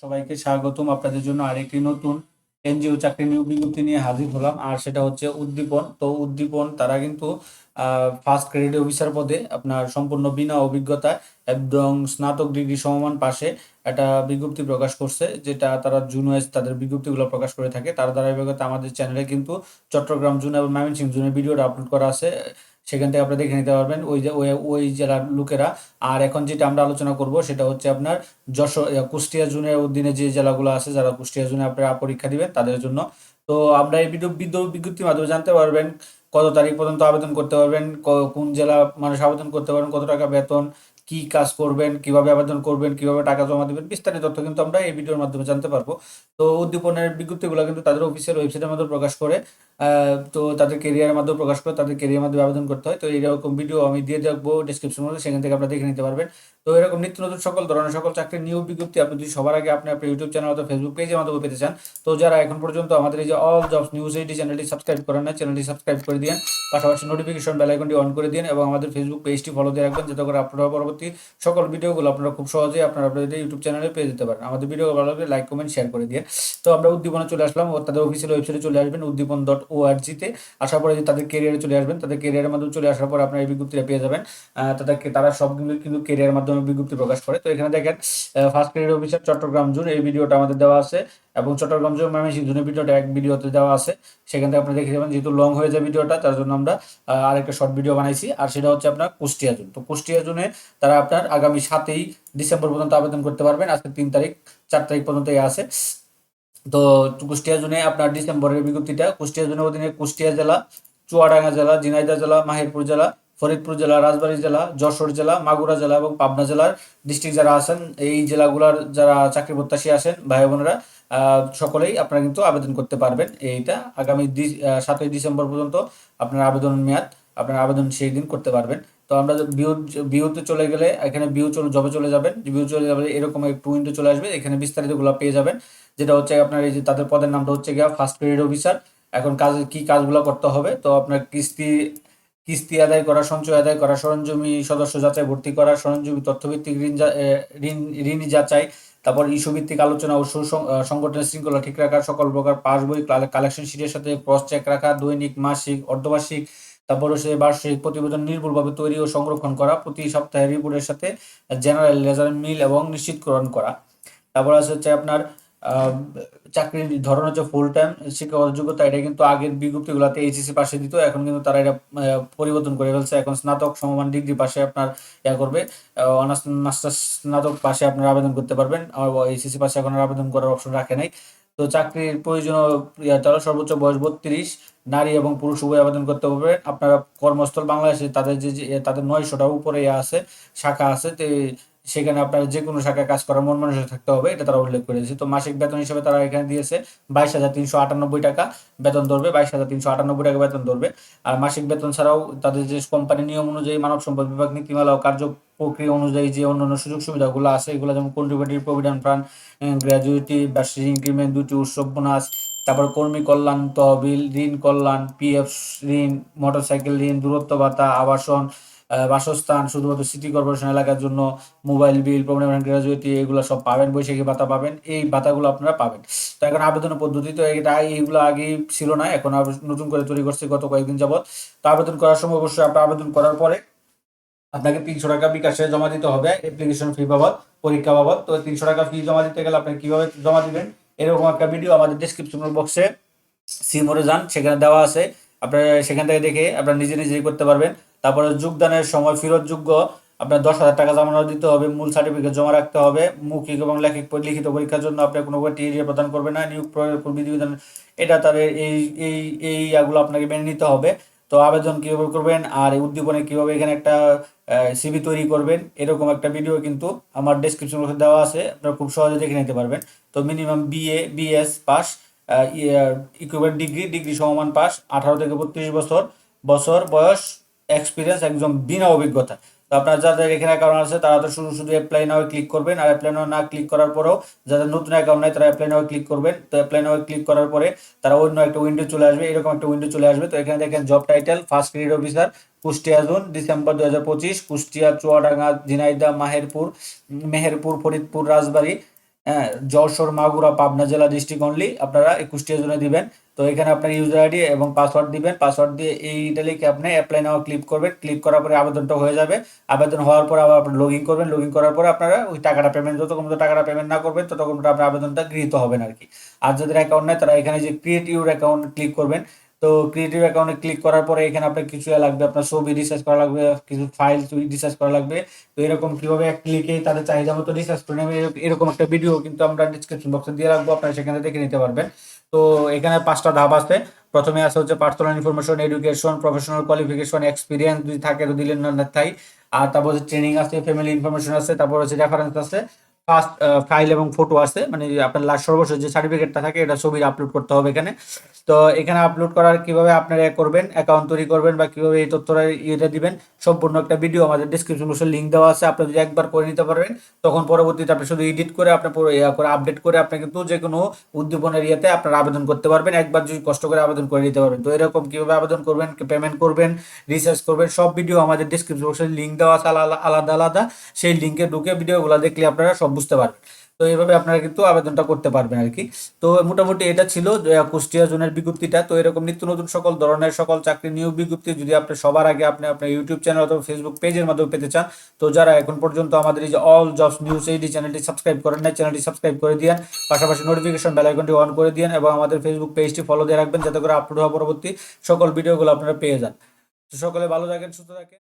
সবাইকে স্বাগতম। আপনাদের জন্য আরেকটি নতুন এনজিও চাকরি নিয়োগ বিজ্ঞপ্তি নিয়ে হাজির হলাম। আর সেটা হচ্ছে উদ্দীপন। তো উদ্দীপন, তারা কিন্তু ফার্স্ট ক্রেডিট অফিসার পদে আপনার সম্পূর্ণ বিনা অভিজ্ঞতা এবং স্নাতক ডিগ্রি সমমান পাশে একটা বিজ্ঞপ্তি প্রকাশ করছে, যেটা তারা জুন ওয়াইজ তাদের বিজ্ঞপ্তিগুলো প্রকাশ করে থাকে। তার ধারাবাহিকতা আমাদের চ্যানেলে কিন্তু চট্টগ্রাম জুন এবং ময়মনসিংহ জুনের ভিডিওটা আপলোড করা আছে। সেখান থেকে আপনারা দেখে নিতে পারবেন। ওই যে, ওই জেলার লোকেরা। আর এখন যেটা আমরা আলোচনা করব, সেটা হচ্ছে আপনার যশোর কুষ্টিয়া জুনের অধীনে যে জেলাগুলো আছে, যারা কুষ্টিয়া জুনে আপনারা পরীক্ষা দিবেন, তাদের জন্য। তো আমরা এই বিদ্যুৎ বিজ্ঞপ্তির মাধ্যমে জানতে পারবেন, কত তারিখ পর্যন্ত আবেদন করতে পারবেন কোন জেলা মানুষ আবেদন করতে পারবেন, কত টাকা বেতন, কি কাজ করবেন, কীভাবে আবেদন করবেন, কীভাবে টাকা জমা দিবেন, বিস্তারিত তথ্য কিন্তু আমরা এই ভিডিওর মাধ্যমে জানতে পারব। তো উদ্দীপনের বিজ্ঞপ্তিগুলো কিন্তু তাদের অফিসিয়াল ওয়েবসাইটের মাধ্যমে প্রকাশ করে তো তাদের কেরিয়ারের মাধ্যমে প্রকাশ করে তাদের কেরিয়ার মাধ্যমে আবেদন করতে হয়। তো এইরকম ভিডিও আমি দিয়ে দেখব ডিসক্রিপশন মধ্যে সেখান থেকে আপনারা দেখে নিতে পারবেন। তো এরকম নিত্য নতুন সকল ধরনের সকল চাকরির নিয়োগ বিজ্ঞপ্তি আপনি যদি সবার আগে আপনি আপনার ইউটিউব চ্যানেল অথবা ফেসবুক পেজের মাধ্যমে পেতে চান, তো যারা এখন পর্যন্ত আমাদের এই যে অল জবস নিউজ এইটি চ্যানেলটি সাবস্ক্রাইব করেন না চ্যানেলটি সাবস্ক্রাইব করে দিন পাশাপাশি নোটিফিকেশন বেল আইকনটি অন করে দিন এবং আমাদের ফেসবুক পেজটি ফলো দিয়ে রাখবেন, যাতে করে আপনারা পরবর্তী সকল ভিডিওগুলো আপনারা খুব সহজেই আপনারা আপনাদের ইউটিউব চ্যানেলে পেয়ে যেতে পারেন। আমাদের ভিডিও ভালো লাগলে লাইক কমেন্ট শেয়ার করে দিয়ে তো আমরা উদ্দীপনে চলে আসলাম তাদের অফিসিয়াল ওয়েবসাইটে চলে আসবেন, উদ্দীপন ডট ও আর জিতে আসার পরে তাদের কেরিয়ারে চলে আসবেন, তাদের কেরিয়ারের মাধ্যমে চলে আসার পর আপনার এই বিজ্ঞপ্তিটা পেয়ে যাবেন। তাদেরকে তারা সবগুলো কিন্তু কেরিয়ার মাধ্যমে বিজ্ঞপ্তি প্রকাশ করে। তো এখানে দেখেন first credit officer Chattogram zone, এই ভিডিওটা আমাদের দেওয়া আছে। এবং চট্টগ্রাম জুন ময়মনসিংহ জুনের ভিডিওটা এক ভিডিওতে দেওয়া আছে। সেখান থেকে আপনি দেখে যাবেন, যেহেতু লং হয়ে যায় ভিডিওটা, তার জন্য আমরা আরেকটা শর্ট ভিডিও বানাইছি। আর সেটা হচ্ছে আপনার কুষ্টিয়া জুন। তো কুষ্টিয়া জুনে তারা আপনার আগামী সাতই ডিসেম্বর পর্যন্ত আবেদন করতে পারবেন। আজকে তিন তারিখ, চার তারিখ পর্যন্ত এই আছে। তো কুষ্টিয়া জোনে আপনার ডিসেম্বরের বিজ্ঞপ্তিটা, কুষ্টিয়া জোনের অধীনে কুষ্টিয়া জেলা, চুয়াডাঙ্গা জেলা, ঝিনাইদহ জেলা, মাহেরপুর জেলা, ফরিদপুর জেলা, রাজবাড়ী জেলা, যশোর জেলা, মাগুরা জেলা এবং পাবনা জেলার ডিস্ট্রিক্ট যারা আছেন, এই জেলাগুলোর যারা চাকরি প্রত্যাশী আছেন, ভাই বোনেরা সকলেই আপনারা কিন্তু আবেদন করতে পারবেন। এইটা আগামী সাতই ডিসেম্বর পর্যন্ত আপনার আবেদন মেয়াদ, আপনার আবেদন সেই দিন করতে পারবেন। তো আমরা বিউ বিউতে চলে গেলে এখানে বিউ চলে জবে চলে যাবেন বিউ চলে যাবে এরকম একটু উইন্ডো চলে আসবে, এখানে বিস্তারিতগুলো পেয়ে যাবেন, যেটা হচ্ছে আপনার এই যে তাদের পদের নামটা হচ্ছে গিয়া ফার্স্ট ক্রেডিট অফিসার এখন কাজ, কি কাজগুলো করতে হবে, তো আপনার কিস্তি কিস্তি আদায় করা, সঞ্চয় আদায় করা, সরঞ্জমি সদস্য যাচাই, ভর্তি করা, সরঞ্জমি, তথ্যভিত্তিক ঋণ ঋণ ঋণী যাচাই, তারপর ইস্যু ভিত্তিক আলোচনা ও সংগঠনের শৃঙ্খলা ঠিক রাখা সকল প্রকার পাস বই কালেকশন শিটের সাথে ক্রস চেক রাখা, দৈনিক, মাসিক, অর্ধবার্ষিক তারপর হচ্ছে বার্ষিক প্রতিবেদন নির্ভুলভাবে তৈরি ও সংরক্ষণ করা, প্রতি সপ্তাহে রিপোর্টের সাথে জেনারেল লেজার মিল এবং নিশ্চিতকরণ করা। তারপর আছে হচ্ছে আপনার চাকরির ধরন হচ্ছে ফুল টাইম শিক্ষাগত যোগ্যতা এটা কিন্তু আগের বিজ্ঞপ্তিগুলোতে এইচএসসি পাশে দিত, এখন কিন্তু তারা এটা পরিবর্তন করে ফেলছে। এখন স্নাতক সমমান ডিগ্রি পাশে আপনার ইয়া করবে অনার্স মাস্টার্স স্নাতক পাশে আপনার আবেদন করতে পারবেন। আর এইচএসসি পাশে এখন আবেদন করার অপশন রাখে নাই। তো চাকরির প্রয়োজনীয় তারা সর্বোচ্চ বয়স বত্রিশ, নারী এবং পুরুষ উভয় আবেদন করতে পারবে আপনারা কর্মস্থল বাংলাদেশে তাদের যে তাদের নয়শোটা উপরে আছে, শাখা আছে সেখানে আপনার যে কোনো শাখায় কাজ করার মন মানুষের থাকতে হবে, এটা তারা উল্লেখ করেছে। তো মাসিক বেতন হিসেবে তারা এখানে দিয়েছে বাইশ হাজার তিনশো আটানব্বই টাকা বেতন ধরবে, বাইশ হাজার তিনশো আটানব্বই টাকা বেতন ধরবে। আর মাসিক বেতন ছাড়াও তাদের যে কোম্পানি নিয়ম অনুযায়ী মানব সম্পদ বিভাগ নীতিমালা ও কার্য প্রক্রিয়া অনুযায়ী যে অন্যান্য সুযোগ সুবিধাগুলো আছে, এগুলো যেমন কন্ট্রিবিউটিভ প্রভিডেন্ট ফান্ড গ্র্যাজুয়েটি বার্ষিক ইনক্রিমেন্ট, দুটি উৎসব বোনাস, তারপর কর্মী কল্যাণ, তহবিল, ঋণ কল্যাণ, পিএফ ঋণ, মোটরসাইকেল ঋণ, দূরত্ব ভাতা, আবাসন বাসস্থান, শুধুমাত্র সিটি কর্পোরেশন এলাকার জন্য মোবাইল বিল প্রবলেম গ্র্যাজুয়েটি এগুলো সব পাবেন, বৈশাখী ভাতা পাবেন, এই ভাতাগুলো আপনারা পাবেন। তো এখন আবেদনের পদ্ধতি তো এটা এইগুলো আগে ছিল না, এখন নতুন করে তৈরি করছে গত কয়েকদিন যাবত তো আবেদন করার সময় অবশ্যই আপনার আবেদন করার পরে আপনাকে তিনশো টাকা বিকাশে জমা দিতে হবে অ্যাপ্লিকেশন ফি বাবদ, পরীক্ষা বাবদ। তো তিনশো টাকা ফি জমা দিতে গেলে আপনি কীভাবে জমা দিবেন? এরকম একটা ভিডিও আমাদের ডিসক্রিপশন বক্সে সিমোরে যান, সেখানে দেওয়া আছে। আপনার সেখান থেকে দেখে আপনার নিজে নিজেই করতে পারবেন। তারপরে যোগদানের সময় ফেরতযোগ্য, আপনার দশ হাজার টাকা জমা দিতে হবে, মূল সার্টিফিকেট জমা রাখতে হবে, মৌখিক এবং লেখিক লিখিত পরীক্ষার জন্য আপনি কোনো টিএরিয়া প্রদান করবেন না, নিয়োগ বিধিবিধান। এটা তাদের এই এই এই ইয়াগুলো আপনাকে মেনে নিতে হবে। তো আবেদন কীভাবে করবেন আর এই উদ্দীপনে কীভাবে এখানে একটা সিবি তৈরি করবেন, এরকম একটা ভিডিও কিন্তু আমার ডিসক্রিপশন বক্সে দেওয়া আছে, আপনারা খুব সহজে দেখে নিতে পারবেন। তো minimum BA BS pass equipment degree degree সমমান পাস, আঠারো থেকে বত্রিশ বছর বছর বয়স এক্সপিরিয়েন্স একদম বিনা অভিজ্ঞতা তো আপনার যাদের এখানে অ্যাকাউন্ট আছে, তারা তো শুধু শুধু অ্যাপ্লাই নাও ক্লিক করবেন। আর অ্যাপ্লাই না ক্লিক করার পরেও যাদের নতুন অ্যাকাউন্ট নাই, তারা অ্যাপ্লাই নাও ক্লিক করবেন। তো অ্যাপ্লাই নাও ক্লিক করার পরে তারা অন্য একটা উইন্ডো চলে আসবে। এরকম একটা উইন্ডো চলে আসবে। তো এখানে দেখেন job title first credit officer Kushtia zone December দু হাজার পঁচিশ, কুষ্টিয়া, চুয়াডাঙ্গা ঝিনাইদা মাহেরপুর মেহেরপুর, ফরিদপুর, রাজবাড়ী। হ্যাঁ যশোর, মাগুরা, পাবনা জেলা ডিস্ট্রিক্ট অনলি আপনারা এই কুষ্টিয়া জোনে দিবেন। তো এখানে আপনার ইউজার আইডি এবং পাসওয়ার্ড দিবেন। পাসওয়ার্ড দিয়ে এইটা লিখে আপনি অ্যাপ্লাই নাও ক্লিক করবেন। ক্লিক করার পরে আবেদনটা হয়ে যাবে। আবেদন হওয়ার পর আবার আপনি লগ ইন করবেন। লগ ইন করার পরে আপনারা ওই টাকাটা পেমেন্ট যতক্ষণ টাকাটা পেমেন্ট না করবেন, ততক্ষণ আপনার আবেদনটা গৃহীত হবেন আর কি। আর যাদের অ্যাকাউন্ট নেই, তারা এখানে যে ক্রিয়েট ইউর অ্যাকাউন্ট ক্লিক করবেন তো ক্রিয়েটিভ অ্যাকাউন্টে ক্লিক করার পরে এখানে আপনার কিছু লাগবে, আপনার ছবি রিসার্চ করা লাগবে, কিছু ফাইল রিসার্চ করা লাগবে। তো এরকম কীভাবে এক ক্লিকে তাদের চাহিদা মতো রিসার্চ করে নেবে এরকম- একটা ভিডিও কিন্তু আমরা ডিসক্রিপশন বক্সে দিয়ে রাখব, আপনারা সেখানে দেখে নিতে পারবেন। তো এখানে পাঁচটা ধাপ আছে। প্রথমে আছে হচ্ছে personal information education professional qualification experience যদি থাকে তো দিলেন না তাই। আর তারপর হচ্ছে ট্রেনিং আছে ফ্যামিলি ইনফরমেশন আছে, তারপর হচ্ছে রেফারেন্স আছে। ফার্স্ট ফাইল এবং ফটো আছে। মানে আপনার লাস্ট সর্বশেষ যে সার্টিফিকেটটা থাকে, এটা ছবি আপলোড করতে হবে এখানে। তো এখানে আপলোড করার কীভাবে আপনারা করবেন অ্যাকাউন্ট তৈরি করবেন বা কীভাবে এই তথ্যটা ইয়েটা দিবেন, সম্পূর্ণ একটা ভিডিও আমাদের ডিসক্রিপশন বক্সে লিঙ্ক দেওয়া আছে, আপনি যদি একবার করে নিতে পারবেন, তখন পরবর্তীতে আপনি শুধু এডিট করে আপনি পুরো ইয়া করে আপডেট করে আপনি কিন্তু যে কোনো উদ্দীপনের ইয়েতে আপনারা আবেদন করতে পারবেন। একবার যদি কষ্ট করে আবেদন করে নিতে পারবেন। তো এরকম কীভাবে আবেদন করবেন পেমেন্ট করবেন রিসার্চ করবেন, সব ভিডিও আমাদের ডিসক্রিপশন বক্সে লিঙ্ক দেওয়া আছে আলাদা আলাদা আলাদা। সেই লিঙ্কে ঢুকে ভিডিওগুলো দেখলে আপনারা সব বুঝতে পারবেন। তো এইভাবে আপনারা কিন্তু আবেদনটা করতে পারবেন আর কি। তো মোটামুটি এটা ছিল কুষ্টিয়া জোনের বিজ্ঞপ্তিটা। তো এরকম নিত্য নতুন সকল ধরনের সকল চাকরি নিয়োগ বিজ্ঞপ্তি যদি আপনি সবার আগে আপনি আপনার ইউটিউব চ্যানেল অথবা ফেসবুক পেজের মাধ্যমে পেতে চান, তো যারা এখন পর্যন্ত আমাদের এই যে অল জবস নিউজ এইডি চ্যানেলটি সাবস্ক্রাইব করেন না চ্যানেলটি সাবস্ক্রাইব করে দিন পাশাপাশি নোটিফিকেশন বেল আইকনটি অন করে দিন এবং আমাদের ফেসবুক পেজটি ফলো দিয়ে রাখবেন, যাতে করে আপলোড হওয়া পরবর্তী সকল ভিডিওগুলো আপনারা পেয়ে যান। তো সকলে ভালো থাকেন, সুস্থ থাকেন।